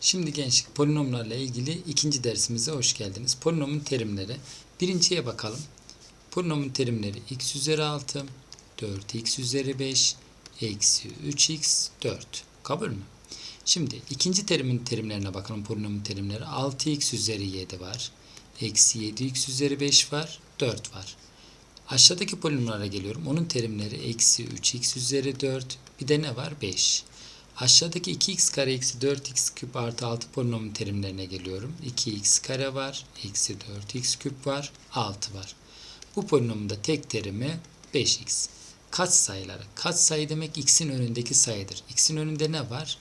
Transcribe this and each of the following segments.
Şimdi gençlik polinomlarla ilgili ikinci dersimize hoş geldiniz. Polinomun terimleri. Birinciye bakalım. Polinomun terimleri x üzeri 6, 4x üzeri 5, eksi 3x 4. Kabul mü? Şimdi ikinci terimin terimlerine bakalım polinomun terimleri. 6x üzeri 7 var. Eksi 7x üzeri 5 var. 4 var. Aşağıdaki polinomlara geliyorum. Onun terimleri eksi 3x üzeri 4. Bir de ne var? 5. Aşağıdaki 2x kare eksi 4x küp artı 6 polinomun terimlerine geliyorum. 2x kare var. Eksi 4x küp var. 6 var. Bu polinomun da tek terimi 5x. Kaç sayıları? Kaç sayı demek x'in önündeki sayıdır. x'in önünde ne var?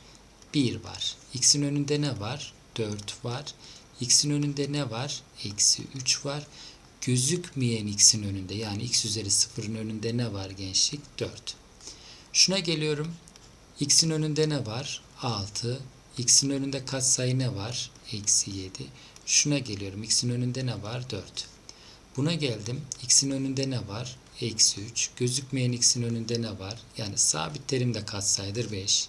1 var. x'in önünde ne var? 4 var. x'in önünde ne var? Eksi 3 var. Gözükmeyen x'in önünde yani x üzeri sıfırın önünde ne var gençlik? 4. Şuna geliyorum. X'in önünde ne var? 6. X'in önünde kaç sayı ne var? Eksi 7. Şuna geliyorum. X'in önünde ne var? 4. Buna geldim. X'in önünde ne var? Eksi 3. Gözükmeyen X'in önünde ne var? Yani sabit terim de kaç sayıdır? 5.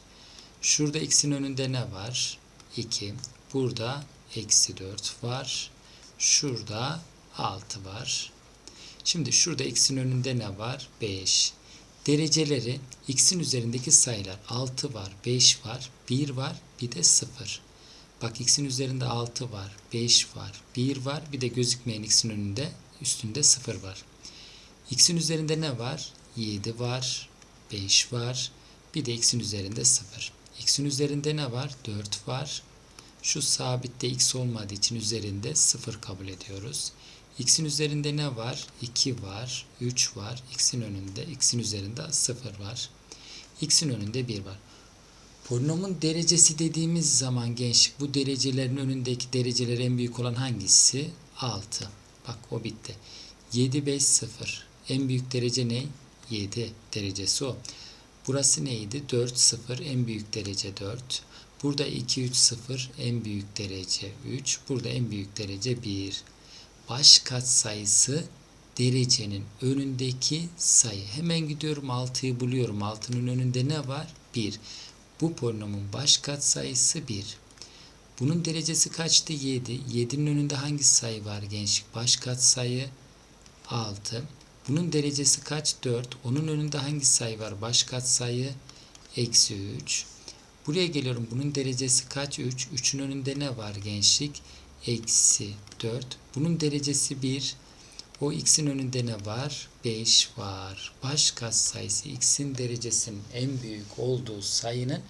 Şurada X'in önünde ne var? 2. Burada eksi 4 var. Şurada 6 var. Şimdi şurada X'in önünde ne var? 5. Dereceleri x'in üzerindeki sayılar 6 var, 5 var, 1 var, bir de 0. Bak x'in üzerinde 6 var, 5 var, 1 var, bir de gözükmeyen x'in önünde üstünde 0 var. x'in üzerinde ne var? 7 var, 5 var, bir de x'in üzerinde 0. x'in üzerinde ne var? 4 var. Şu sabitte x olmadığı için üzerinde 0 kabul ediyoruz. X'in üzerinde ne var? 2 var, 3 var. X'in önünde, X'in üzerinde 0 var. X'in önünde 1 var. Polinomun derecesi dediğimiz zaman gençlik bu derecelerin önündeki dereceler en büyük olan hangisi? 6. Bak o bitti. 7, 5, 0. En büyük derece ne? 7 derecesi o. Burası neydi? 4, 0. En büyük derece 4. Burada 2, 3, 0. En büyük derece 3. Burada en büyük derece 1 baş katsayısı derecenin önündeki sayı. Hemen gidiyorum 6'yı buluyorum. 6'nın önünde ne var? 1. Bu polinomun baş katsayısı 1. Bunun derecesi kaçtı? 7. 7'nin önünde hangi sayı var gençlik? Baş katsayı 6. Bunun derecesi kaç? 4. Onun önünde hangi sayı var? Baş katsayı eksi 3. Buraya geliyorum. Bunun derecesi kaç? 3. 3'ün önünde ne var gençlik? Eksi 4. Bunun derecesi 1. O x'in önünde ne var? 5 var. Baş katsayısı x'in derecesinin en büyük olduğu sayının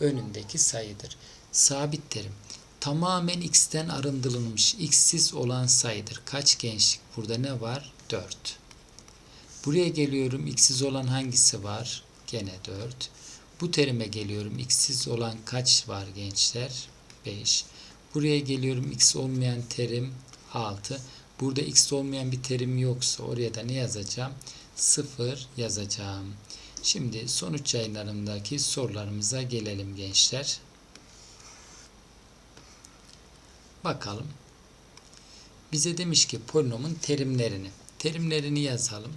önündeki sayıdır. Sabit terim. Tamamen x'ten arındırılmış x'siz olan sayıdır. Kaç gençlik? Burada ne var? 4. Buraya geliyorum. x'siz olan hangisi var? Gene 4. Bu terime geliyorum. x'siz olan kaç var gençler? 5. Buraya geliyorum x olmayan terim 6. Burada x olmayan bir terim yoksa oraya da ne yazacağım? 0 yazacağım. Şimdi sonuç yayınlarındaki sorularımıza gelelim gençler. Bakalım. Bize demiş ki polinomun terimlerini. Terimlerini yazalım.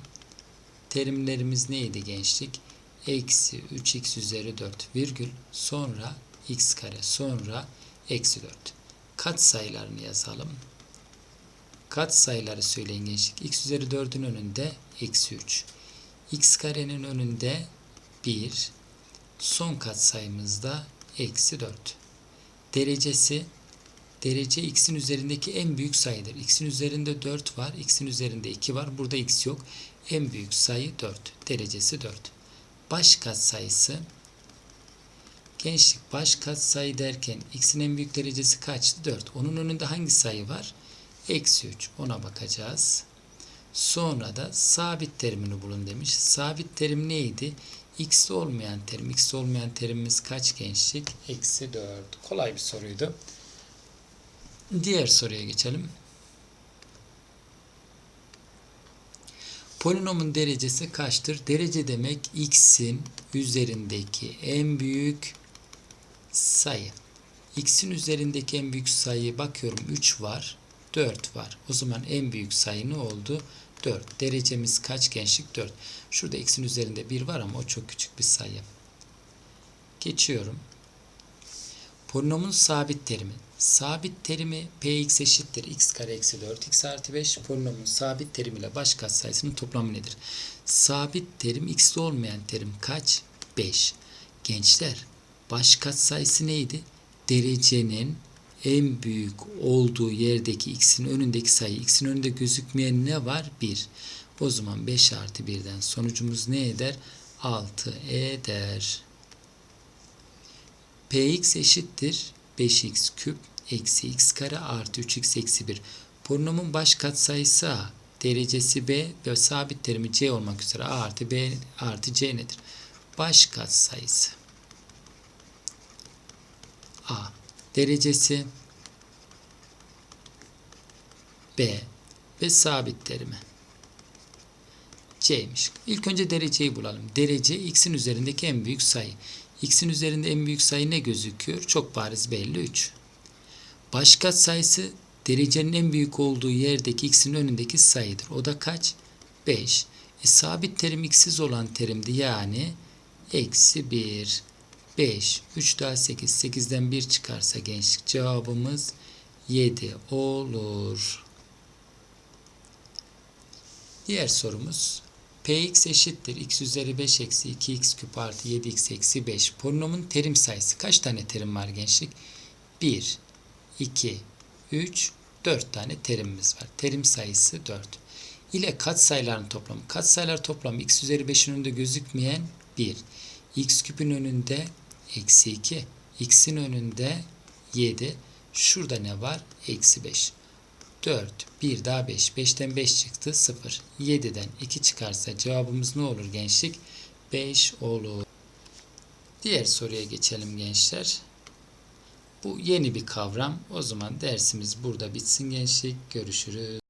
Terimlerimiz neydi gençlik? Eksi 3x üzeri 4 virgül sonra x kare sonra eksi 4 kat sayılarını yazalım. Kat sayıları söyleyin gençlik. x üzeri 4'ün önünde eksi 3. x karenin önünde 1. Son kat sayımızda eksi 4. Derecesi derece x'in üzerindeki en büyük sayıdır. x'in üzerinde 4 var. x'in üzerinde 2 var. Burada x yok. En büyük sayı 4. Derecesi 4. Baş kat sayısı Gençlik baş katsayı derken x'in en büyük derecesi kaçtı? 4. Onun önünde hangi sayı var? Eksi 3. Ona bakacağız. Sonra da sabit terimini bulun demiş. Sabit terim neydi? X'de olmayan terim. X'de olmayan terimimiz kaç gençlik? Eksi 4. Kolay bir soruydu. Diğer soruya geçelim. Polinomun derecesi kaçtır? Derece demek x'in üzerindeki en büyük sayı. X'in üzerindeki en büyük sayı bakıyorum 3 var, 4 var. O zaman en büyük sayı ne oldu? 4. Derecemiz kaç gençlik? 4. Şurada x'in üzerinde 1 var ama o çok küçük bir sayı. Geçiyorum. Polinomun sabit terimi. Sabit terimi px eşittir x kare eksi 4x artı 5. Polinomun sabit terimiyle baş katsayısının toplamı nedir? Sabit terim x'de olmayan terim kaç? 5. Gençler baş katsayısı neydi? Derecenin en büyük olduğu yerdeki x'in önündeki sayı. x'in önünde gözükmeyen ne var? 1. O zaman 5 artı 1'den sonucumuz ne eder? 6 eder. Px eşittir 5x küp eksi x kare artı 3x eksi 1. Polinomun baş katsayısı a, derecesi b ve sabit terimi c olmak üzere a artı b artı c nedir? Baş katsayısı a, derecesi b ve sabit terimi c'ymiş. İlk önce dereceyi bulalım. Derece x'in üzerindeki en büyük sayı. X'in üzerinde en büyük sayı ne gözüküyor? Çok bariz belli 3. Baş katsayısı derecenin en büyük olduğu yerdeki x'in önündeki sayıdır. O da kaç? 5. E, sabit terim x'siz olan terimdi yani eksi 1. 5. 3 daha 8. 8'den 1 çıkarsa gençlik cevabımız 7 olur. Diğer sorumuz Px eşittir x üzeri 5 eksi 2x küp artı 7x eksi 5. Polinomun terim sayısı. Kaç tane terim var gençlik? 1, 2, 3, 4 tane terimimiz var. Terim sayısı 4. İle katsayıların toplamı. Katsayılar toplamı x üzeri 5'in önünde gözükmeyen 1. x küpün önünde eksi 2. x'in önünde 7. Şurada ne var? Eksi 5. 4, 1 daha 5. 5'ten 5 çıktı 0. 7'den 2 çıkarsa cevabımız ne olur gençlik? 5 olur. Diğer soruya geçelim gençler. Bu yeni bir kavram. O zaman dersimiz burada bitsin gençlik. Görüşürüz.